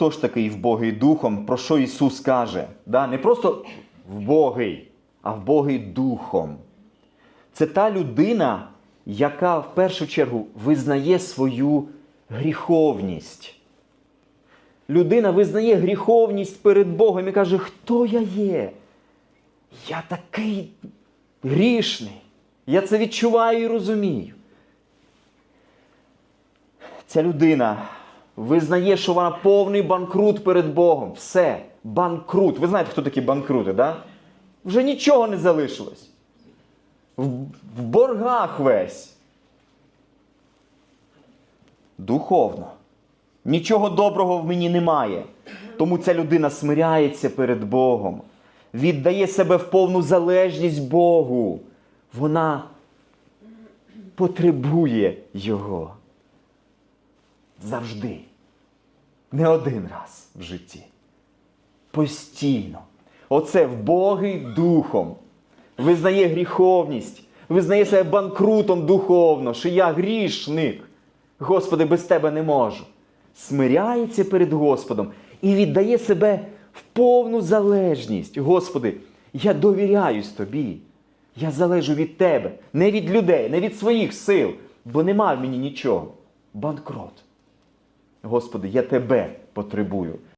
хто ж такий вбогий духом, про що Ісус каже? Да? Не просто вбогий, а вбогий духом. Це та людина, яка в першу чергу визнає свою гріховність. Людина визнає гріховність перед Богом і каже, хто я є? Я такий грішний. Я це відчуваю і розумію. Ця людина визнає, що вона повний банкрут перед Богом. Все, банкрут. Ви знаєте, хто такі банкрути, да? Вже нічого не залишилось. В, в боргах весь. Духовно. Нічого доброго в мені немає. Тому ця людина смиряється перед Богом, віддає себе в повну залежність Богу. Вона потребує Його. Завжди. Не один раз в житті. Постійно. Оце вбогий духом. Визнає гріховність, визнає себе банкрутом духовно, що я грішник. Господи, без тебе не можу. Смиряється перед Господом і віддає себе в повну залежність. Господи, я довіряюсь тобі. Я залежу від тебе, не від людей, не від своїх сил, бо нема в мені нічого. Банкрот. Господи, я тебе потребую.